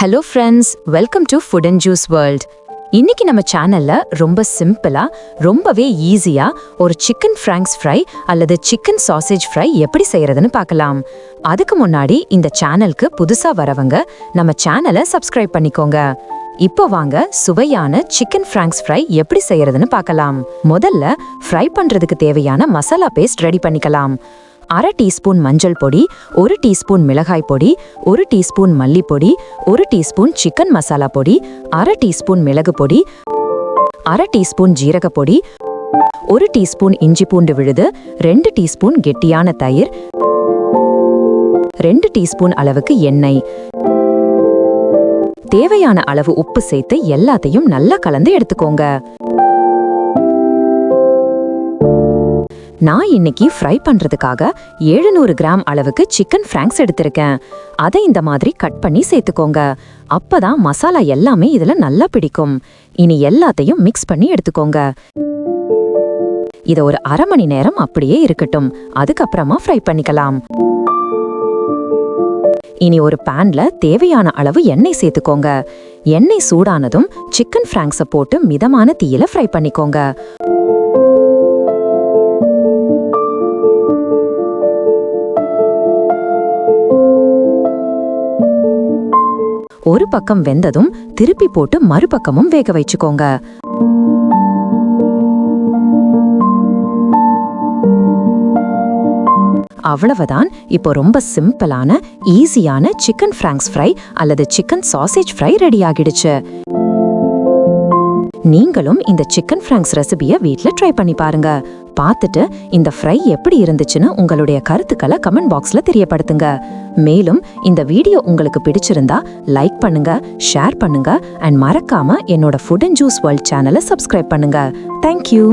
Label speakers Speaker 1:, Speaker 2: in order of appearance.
Speaker 1: Hello friends welcome to food and juice world இன்னைக்கு நம்ம சேனல்ல ரொம்ப சிம்பிளா ரொம்பவே ஈஸியா ஒரு சிக்கன் ஃப்ராங்க்ஸ் ஃப்ரை அல்லது சிக்கன் சாசேஜ் ஃப்ரை எப்படி செய்யறதுன்னு பார்க்கலாம். அதுக்கு முன்னாடி இந்த சேனலுக்கு புதுசா வரவங்க நம்ம சேனலை சப்ஸ்கிரைப் பண்ணிக்கோங்க. இப்போ வாங்க சுவையான சிக்கன் ஃப்ராங்க்ஸ் ஃப்ரை எப்படி செய்யறதுன்னு பார்க்கலாம். முதல்ல ஃப்ரை பண்றதுக்கு தேவையான மசாலா பேஸ்ட் ரெடி பண்ணிக்கலாம். அரை டீஸ்பூன் மஞ்சள் பொடி ஒரு டீஸ்பூன் மிளகாய் பொடி ஒரு டீஸ்பூன் மல்லிப்பொடி ஒரு டீஸ்பூன் சிக்கன் மசாலா பொடி அரை டீஸ்பூன் மிளகு பொடி அரை டீஸ்பூன் ஜீரகப்பொடி ஒரு டீஸ்பூன் இஞ்சி பூண்டு விழுது ரெண்டு டீஸ்பூன் கெட்டியான தயிர் ரெண்டு டீஸ்பூன் அளவுக்கு எண்ணெய். தேவையான அளவு உப்பு சேர்த்து எல்லாத்தையும் நல்லா கலந்து எடுத்துக்கோங்க. நான் இன்னைக்கு ஃப்ரை பண்றதுக்காக 700 கிராம் அளவுக்கு சிக்கன் ஃப்ராங்க்ஸ் எடுத்திருக்கேன். அதை இந்த மாதிரி கட் பண்ணி சேர்த்துக்கோங்க. அப்பதான் மசாலா எல்லாமே இதுல நல்லா பிடிக்கும். இனி எல்லாத்தையும் மிக்ஸ் பண்ணி எடுத்துக்கோங்க. இத ஒரு அரை மணி நேரம் அப்படியே இருக்கட்டும். அதுக்கப்புறமா ஃப்ரை பண்ணிக்கலாம். இனி ஒரு பேன்ல தேவையான அளவு எண்ணெய் சேர்த்துக்கோங்க. எண்ணெய் சூடானதும் சிக்கன் ஃப்ராங்க்ஸை போட்டு மிதமான தீயில ஃப்ரை பண்ணிக்கோங்க. ஒரு பக்கம் வெந்ததும் திருப்பி போட்டு மறுபக்கமும் வேக வச்சுக்கோங்க. அவ்வளவுதான். இப்போ ரொம்ப சிம்பிளான ஈஸியான சிக்கன் ஃப்ராங்க்ஸ் ஃப்ரை அல்லது சிக்கன் சாசேஜ் ஃப்ரை ரெடி ஆகிடுச்சு. நீங்களும் இந்த சிக்கன் ஃப்ராங்க்ஸ் ரெசிபியை வீட்டில் ட்ரை பண்ணி பாருங்க. பார்த்துட்டு இந்த ஃப்ரை எப்படி இருந்துச்சுன்னு உங்களுடைய கருத்துக்களை கமெண்ட் பாக்ஸில் தெரியப்படுத்துங்க. மேலும் இந்த வீடியோ உங்களுக்கு பிடிச்சிருந்தா லைக் பண்ணுங்க ஷேர் பண்ணுங்க அண்ட் மறக்காம என்னோட ஃபுட் அண்ட் ஜூஸ் வேர்ல்ட் சேனலை சப்ஸ்கிரைப் பண்ணுங்க. Thank you